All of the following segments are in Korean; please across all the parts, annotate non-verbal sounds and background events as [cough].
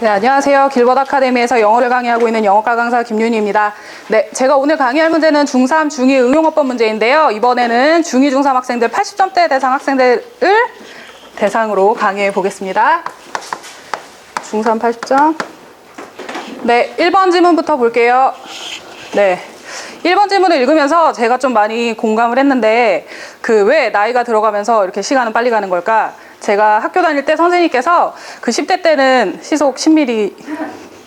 네, 안녕하세요. 길버드 아카데미에서 영어를 강의하고 있는 영어과 강사 김윤희입니다. 네, 제가 오늘 강의할 문제는 중3, 중2 응용어법 문제인데요. 이번에는 중2, 중3 학생들 80점대 대상 학생들을 대상으로 강의해 보겠습니다. 중3 80점. 네, 1번 질문부터 볼게요. 네. 1번 질문을 읽으면서 제가 좀 많이 공감을 했는데 그 왜 나이가 들어가면서 이렇게 시간은 빨리 가는 걸까? 제가 학교 다닐 때 선생님께서 그 10대 때는 시속 10mm,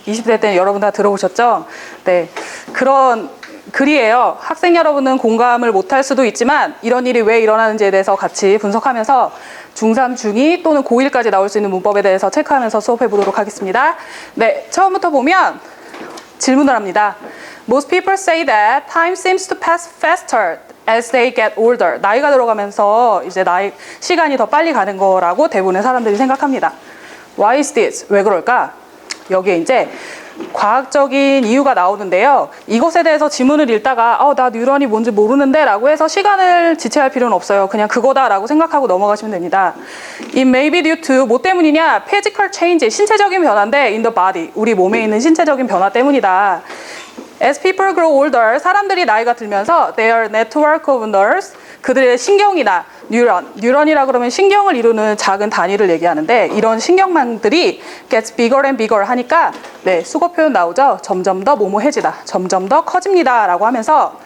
20대 때는 여러분 다 들어보셨죠? 네. 그런 글이에요. 학생 여러분은 공감을 못할 수도 있지만 이런 일이 왜 일어나는지에 대해서 같이 분석하면서 중3, 중2 또는 고1까지 나올 수 있는 문법에 대해서 체크하면서 수업해 보도록 하겠습니다. 네. 처음부터 보면 질문을 합니다. Most people say that time seems to pass faster as they get older. 나이가 들어가면서 이제 나이 시간이 더 빨리 가는 거라고 대부분의 사람들이 생각합니다. Why is this? 왜 그럴까? 여기에 이제 과학적인 이유가 나오는데요. 이것에 대해서 지문을 읽다가 어, 나 뉴런이 뭔지 모르는데 라고 해서 시간을 지체할 필요는 없어요. 그냥 그거다 라고 생각하고 넘어가시면 됩니다. It may be due to 뭐 때문이냐? Physical change, 신체적인 변화인데 in the body, 우리 몸에 있는 신체적인 변화 때문이다. As people grow older, 사람들이 나이가 들면서 their network of nerves, 그들의 신경이나 뉴런, 뉴런이라 그러면 신경을 이루는 작은 단위를 얘기하는데 이런 신경망들이 gets bigger and bigger 하니까 네, 수거 표현 나오죠. 점점 더 모모해지다. 점점 더 커집니다. 라고 하면서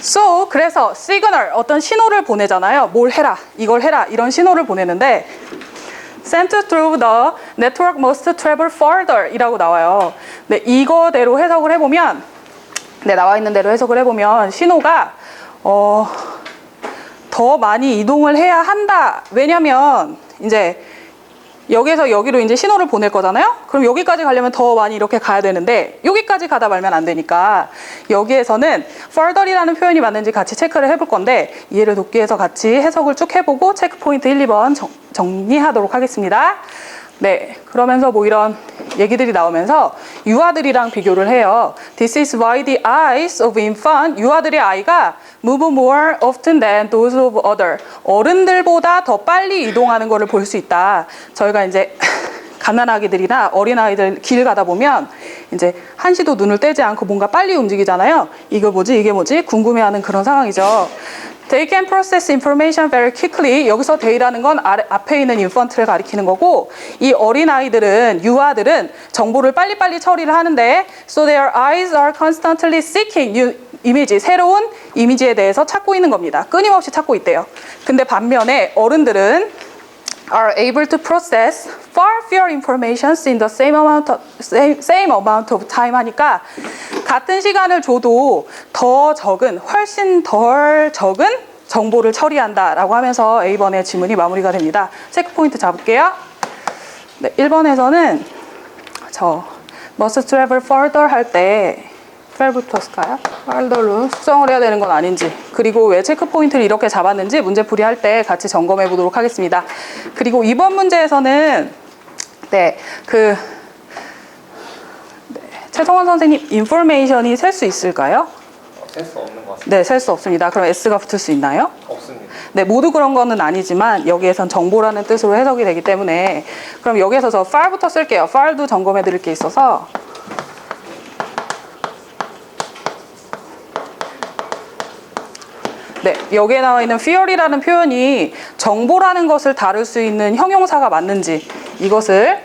So, 그래서 signal, 어떤 신호를 보내잖아요. 뭘 해라, 이걸 해라, 이런 신호를 보내는데 sent through the network must travel further 이라고 나와요. 네, 이거대로 해석을 해보면 네, 나와 있는 대로 해석을 해보면 신호가 어, 더 많이 이동을 해야 한다. 왜냐면 이제 여기서 여기로 이제 신호를 보낼 거잖아요. 그럼 여기까지 가려면 더 많이 이렇게 가야 되는데 여기까지 가다 말면 안 되니까 여기에서는 further이라는 표현이 맞는지 같이 체크를 해볼 건데 이해를 돕기 위해서 같이 해석을 쭉 해보고 체크 포인트 1, 2번 정, 정리하도록 하겠습니다. 네, 그러면서 뭐 이런 얘기들이 나오면서 유아들이랑 비교를 해요. This is why the eyes of infant, 유아들의 아이가 move more often than those of other. 어른들보다 더 빨리 이동하는 것을 볼 수 있다. 저희가 이제 [laughs] 갓난아기들이나 어린아이들 길 가다 보면 이제 한시도 눈을 떼지 않고 뭔가 빨리 움직이잖아요. 이거 뭐지? 이게 뭐지? 궁금해하는 그런 상황이죠. They can process information very quickly. 여기서 they라는 건 아래, 앞에 있는 infant를 가리키는 거고 이 어린아이들은 유아들은 정보를 빨리빨리 처리를 하는데 so their eyes are constantly seeking new 이미지, 새로운 이미지에 대해서 찾고 있는 겁니다. 끊임없이 찾고 있대요. 근데 반면에 어른들은 are able to process far fewer informations in the same amount of, same, same amount of time 하니까 같은 시간을 줘도 더 적은 훨씬 덜 적은 정보를 처리한다 라고 하면서 A번의 지문이 마무리가 됩니다. 체크 포인트 잡을게요. 네, 1번에서는 저 must travel further 할때 fur부터일까요? further로 수정을 해야 되는 건 아닌지 그리고 왜 체크 포인트를 이렇게 잡았는지 문제 풀이 할 때 같이 점검해 보도록 하겠습니다. 그리고 이번 문제에서는 네, 그 네, 최성원 선생님 인포메이션이 셀 수 있을까요? 셀 수 없는 것 같습니다. 네, 셀 수 없습니다. 그럼 S가 붙을 수 있나요? 없습니다. 네, 모두 그런 거는 아니지만 여기에선 정보라는 뜻으로 해석이 되기 때문에 그럼 여기에서 저 file부터 쓸게요. file도 점검해 드릴 게 있어서 네, 여기에 나와 있는 fear이라는 표현이 정보라는 것을 다룰 수 있는 형용사가 맞는지 이것을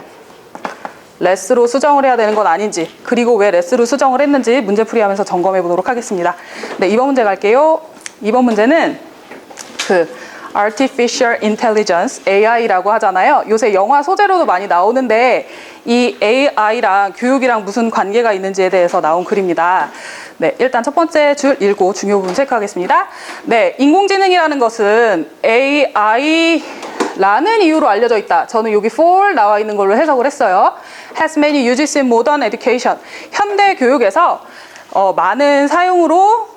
레스로 수정을 해야 되는 건 아닌지 그리고 왜 레스로 수정을 했는지 문제풀이하면서 점검해 보도록 하겠습니다. 네, 이번 문제 갈게요. 이번 문제는 그 artificial intelligence AI라고 하잖아요. 요새 영화 소재로도 많이 나오는데 이 AI랑 교육이랑 무슨 관계가 있는지에 대해서 나온 글입니다. 네, 일단 첫 번째 줄 읽고 중요 부분 체크하겠습니다. 네, 인공지능이라는 것은 AI라는 이유로 알려져 있다. 저는 여기 for 나와 있는 걸로 해석을 했어요. Has many uses in modern education. 현대 교육에서 어, 많은 사용으로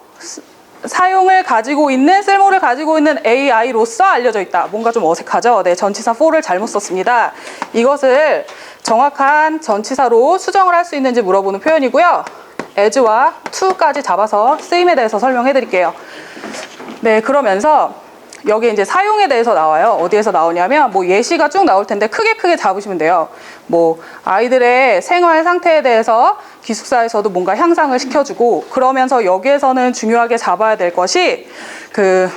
사용을 가지고 있는 쓸모를 가지고 있는 AI로서 알려져 있다. 뭔가 좀 어색하죠? 네, 전치사 for를 잘못 썼습니다. 이것을 정확한 전치사로 수정을 할 수 있는지 물어보는 표현이고요. as와 to까지 잡아서 쓰임에 대해서 설명해 드릴게요. 네, 그러면서 여기 이제 사용에 대해서 나와요. 어디에서 나오냐면 뭐 예시가 쭉 나올 텐데 크게 크게 잡으시면 돼요. 뭐 아이들의 생활 상태에 대해서 기숙사에서도 뭔가 향상을 시켜주고 그러면서 여기에서는 중요하게 잡아야 될 것이 그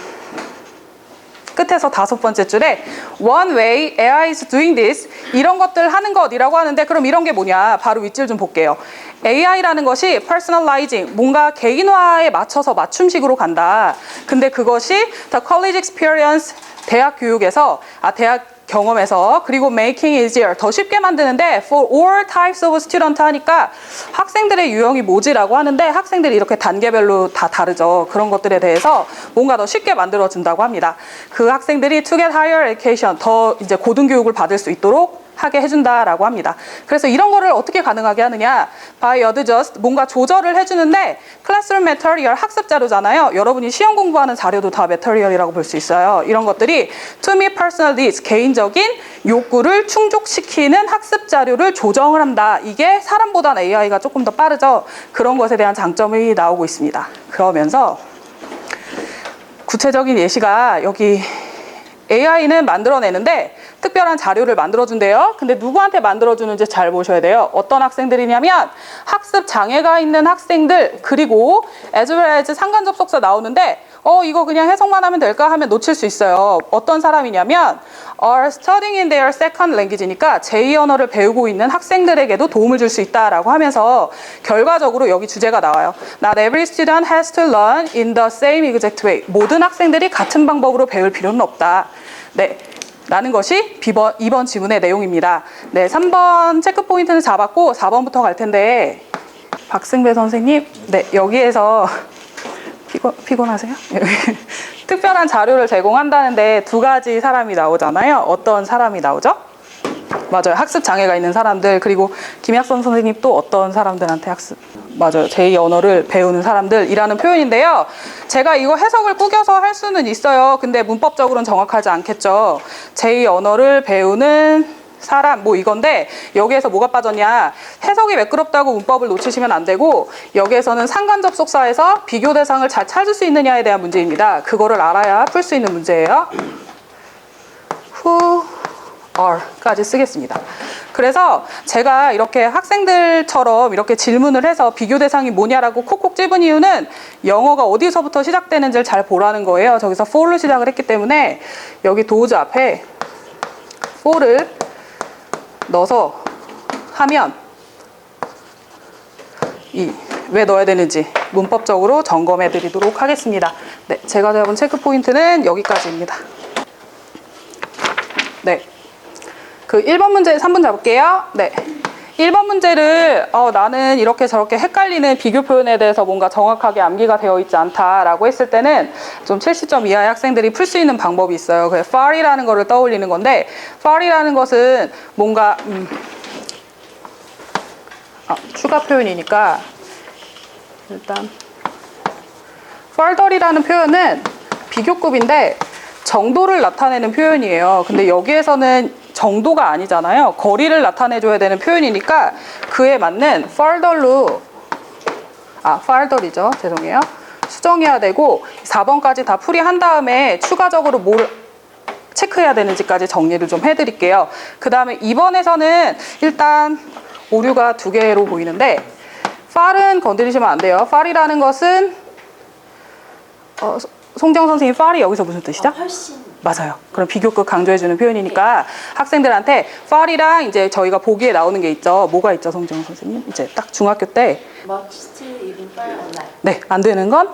끝에서 다섯 번째 줄에 one way AI is doing this 이런 것들 하는 것이라고 하는데 그럼 이런 게 뭐냐? 바로 윗줄 좀 볼게요. AI라는 것이 personalizing 뭔가 개인화에 맞춰서 맞춤식으로 간다. 근데 그것이 the college experience 대학 교육에서 아 대학 경험에서 그리고 making easier 더 쉽게 만드는데 for all types of student 하니까 학생들의 유형이 뭐지라고 하는데 학생들이 이렇게 단계별로 다 다르죠. 그런 것들에 대해서 뭔가 더 쉽게 만들어 준다고 합니다. 그 학생들이 to get higher education 더 이제 고등교육을 받을 수 있도록 하게 해준다라고 합니다. 그래서 이런 거를 어떻게 가능하게 하느냐? by adjust 뭔가 조절을 해주는데 classroom material 학습 자료잖아요. 여러분이 시험 공부하는 자료도 다 material이라고 볼 수 있어요. 이런 것들이 to meet personal needs 개인적인 욕구를 충족시키는 학습 자료를 조정을 한다. 이게 사람보다는 AI가 조금 더 빠르죠. 그런 것에 대한 장점이 나오고 있습니다. 그러면서 구체적인 예시가 여기 AI는 만들어내는데 특별한 자료를 만들어준대요. 근데 누구한테 만들어주는지 잘 보셔야 돼요. 어떤 학생들이냐면 학습 장애가 있는 학생들 그리고 as well as 상관 접속사 나오는데 어 이거 그냥 해석만 하면 될까 하면 놓칠 수 있어요. 어떤 사람이냐면 are studying in their second language니까 제2 언어를 배우고 있는 학생들에게도 도움을 줄 수 있다라고 하면서 결과적으로 여기 주제가 나와요. Not every student has to learn in the same exact way. 모든 학생들이 같은 방법으로 배울 필요는 없다. 네. 라는 것이 비번, 2번 지문의 내용입니다. 네, 3번 체크 포인트는 잡았고 4번부터 갈 텐데 박승배 선생님, 네, 여기에서 피곤, 피곤하세요? [laughs] 특별한 자료를 제공한다는데 두 가지 사람이 나오잖아요. 어떤 사람이 나오죠? 맞아요. 학습 장애가 있는 사람들 그리고 김약선 선생님 또 어떤 사람들한테 학습 맞아요. 제2 언어를 배우는 사람들이라는 표현인데요. 제가 이거 해석을 꾸겨서 할 수는 있어요. 근데 문법적으로는 정확하지 않겠죠. 제2 언어를 배우는 사람 뭐 이건데 여기에서 뭐가 빠졌냐 해석이 매끄럽다고 문법을 놓치시면 안 되고 여기에서는 상관 접속사에서 비교 대상을 잘 찾을 수 있느냐에 대한 문제입니다. 그거를 알아야 풀 수 있는 문제예요. who are까지 쓰겠습니다. 그래서 제가 이렇게 학생들처럼 이렇게 질문을 해서 비교 대상이 뭐냐라고 콕콕 집은 이유는 영어가 어디서부터 시작되는지를 잘 보라는 거예요. 저기서 for로 시작을 했기 때문에 여기 도우즈 앞에 for를 넣어서 하면 이 왜 넣어야 되는지 문법적으로 점검해 드리도록 하겠습니다. 네, 제가 잡은 체크 포인트는 여기까지입니다. 네. 그 1번 문제 3분 잡을게요. 네. 1번 문제를 어, 나는 이렇게 저렇게 헷갈리는 비교 표현에 대해서 뭔가 정확하게 암기가 되어 있지 않다라고 했을 때는 좀 70점 이하의 학생들이 풀 수 있는 방법이 있어요. 그 far이라는 거를 떠올리는 건데 far이라는 것은 뭔가 음, 아, 추가 표현이니까 일단 further이라는 표현은 비교급인데 정도를 나타내는 표현이에요. 근데 여기에서는 정도가 아니잖아요. 거리를 나타내줘야 되는 표현이니까 그에 맞는 further로 아 further이죠. 죄송해요. 수정해야 되고 4번까지 다 풀이한 다음에 추가적으로 뭘 체크해야 되는지까지 정리를 좀 해드릴게요. 그 다음에 2번에서는 일단 오류가 두 개로 보이는데 far은 건드리시면 안 돼요. far이라는 것은 어, 송정 선생님 far이 여기서 무슨 뜻이죠? 훨씬 맞아요. 그럼 비교급 강조해주는 표현이니까 학생들한테 far이랑 이제 저희가 보기에 나오는 게 있죠. 뭐가 있죠, 송정 선생님? 이제 딱 중학교 때, still even far online 네, 안 되는 건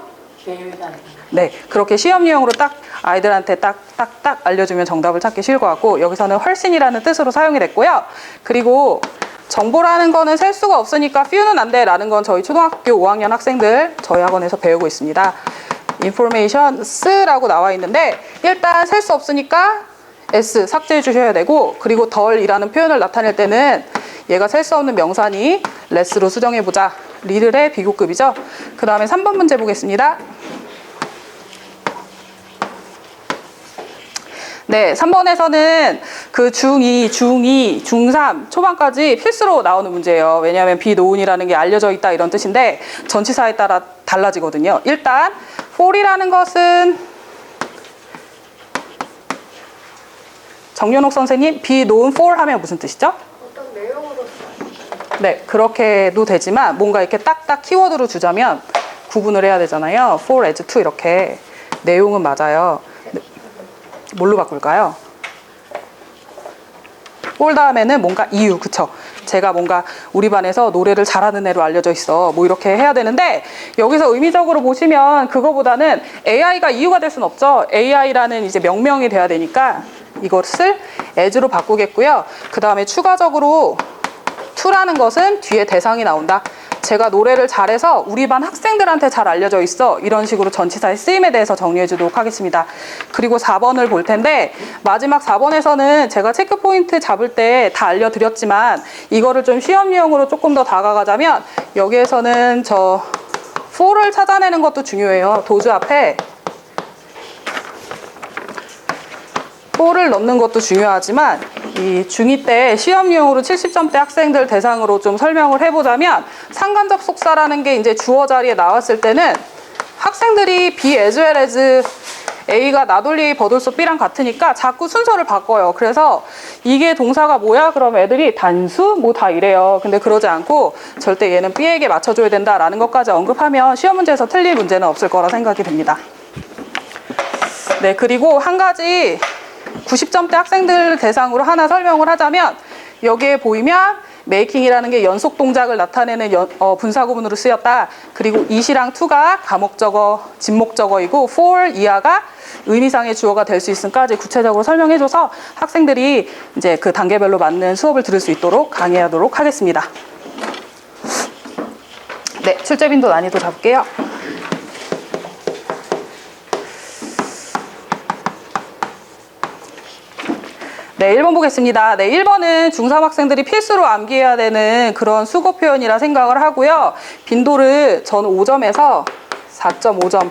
네, 그렇게 시험 유형으로 딱 아이들한테 딱, 딱, 딱 알려주면 정답을 찾기 쉬울 것 같고, 여기서는 훨씬이라는 뜻으로 사용이 됐고요. 그리고 정보라는 거는 셀 수가 없으니까 few는 안 돼. 라는 건 저희 초등학교 5학년 학생들 저희 학원에서 배우고 있습니다. Informations라고 나와 있는데, 일단 셀 수 없으니까 s 삭제해 주셔야 되고, 그리고 덜이라는 표현을 나타낼 때는 얘가 셀 수 없는 명사니 less로 수정해 보자. 리들의 비교급이죠. 그 다음에 3번 문제 보겠습니다. 네, 3번에서는 그 중2, 중2, 중3, 초반까지 필수로 나오는 문제예요. 왜냐하면 비노운이라는 게 알려져 있다 이런 뜻인데 전치사에 따라 달라지거든요. 일단 for이라는 것은 정연옥 선생님, be known for 하면 무슨 뜻이죠? 어떤 내용으로 네, 그렇게도 되지만 뭔가 이렇게 딱딱 키워드로 주자면 구분을 해야 되잖아요. for as to 이렇게 내용은 맞아요. 네. 뭘로 바꿀까요? for 다음에는 뭔가 이유, 그쵸? 제가 뭔가 우리 반에서 노래를 잘하는 애로 알려져 있어. 뭐 이렇게 해야 되는데 여기서 의미적으로 보시면 그거보다는 AI가 이유가 될 수는 없죠. AI라는 이제 명명이 돼야 되니까 이것을 as로 바꾸겠고요. 그 다음에 추가적으로 to라는 것은 뒤에 대상이 나온다. 제가 노래를 잘해서 우리 반 학생들한테 잘 알려져 있어. 이런 식으로 전치사의 쓰임에 대해서 정리해 주도록 하겠습니다. 그리고 4번을 볼 텐데 마지막 4번에서는 제가 체크 포인트 잡을 때 다 알려드렸지만 이거를 좀 시험 유형으로 조금 더 다가가자면 여기에서는 저 for를 찾아내는 것도 중요해요. 도주 앞에 볼을 넣는 것도 중요하지만 이 중2 때 시험 유형으로 70점대 학생들 대상으로 좀 설명을 해보자면 상간접 속사라는 게 이제 주어 자리에 나왔을 때는 학생들이 B as well as A가 나돌리 버돌소 B랑 같으니까 자꾸 순서를 바꿔요. 그래서 이게 동사가 뭐야? 그럼 애들이 단수? 뭐 다 이래요. 근데 그러지 않고 절대 얘는 B에게 맞춰줘야 된다라는 것까지 언급하면 시험 문제에서 틀릴 문제는 없을 거라 생각이 됩니다. 네, 그리고 한 가지 90점대 학생들 대상으로 하나 설명을 하자면 여기에 보이면 메이킹이라는 게 연속 동작을 나타내는 연- 어, 분사구문으로 쓰였다. 그리고 이시랑 투가 가목적어, 진목적어이고 for 이하가 의미상의 주어가 될 수 있음까지 구체적으로 설명해줘서 학생들이 이제 그 단계별로 맞는 수업을 들을 수 있도록 강의하도록 하겠습니다. 네, 출제 빈도 난이도 잡을게요. 네, 1번 보겠습니다. 네, 1번은 중3 학생들이 필수로 암기해야 되는 그런 수고 표현이라 생각을 하고요. 빈도를 저는 5점에서 4.5점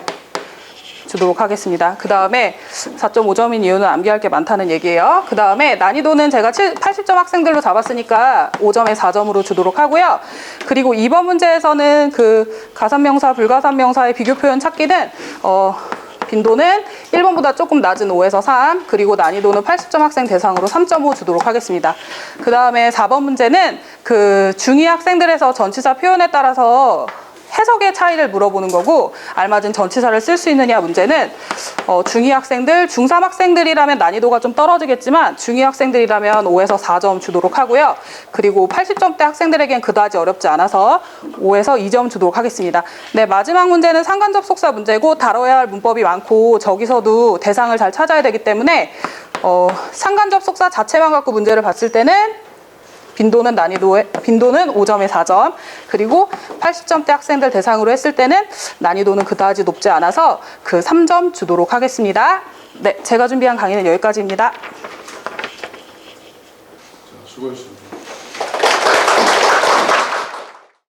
주도록 하겠습니다. 그 다음에 4.5점인 이유는 암기할 게 많다는 얘기예요. 그 다음에 난이도는 제가 7, 80점 학생들로 잡았으니까 5점에 4점으로 주도록 하고요. 그리고 2번 문제에서는 그 가산명사, 불가산명사의 비교 표현 찾기는 어, 빈도는 1번보다 조금 낮은 5에서 3, 그리고 난이도는 80점 학생 대상으로 3.5 주도록 하겠습니다. 그 다음에 4번 문제는 그 중2 학생들에서 전치사 표현에 따라서 해석의 차이를 물어보는 거고 알맞은 전치사를 쓸 수 있느냐 문제는 어, 중2 학생들, 중3 학생들이라면 난이도가 좀 떨어지겠지만 중2 학생들이라면 5에서 4점 주도록 하고요. 그리고 80점대 학생들에겐 그다지 어렵지 않아서 5에서 2점 주도록 하겠습니다. 네, 마지막 문제는 상관접속사 문제고 다뤄야 할 문법이 많고 저기서도 대상을 잘 찾아야 되기 때문에 어, 상관접속사 자체만 갖고 문제를 봤을 때는 빈도는 난이도에 빈도는 5점에 4점 그리고 80점대 학생들 대상으로 했을 때는 난이도는 그다지 높지 않아서 그 3점 주도록 하겠습니다. 네, 제가 준비한 강의는 여기까지입니다. 수고하셨습니다.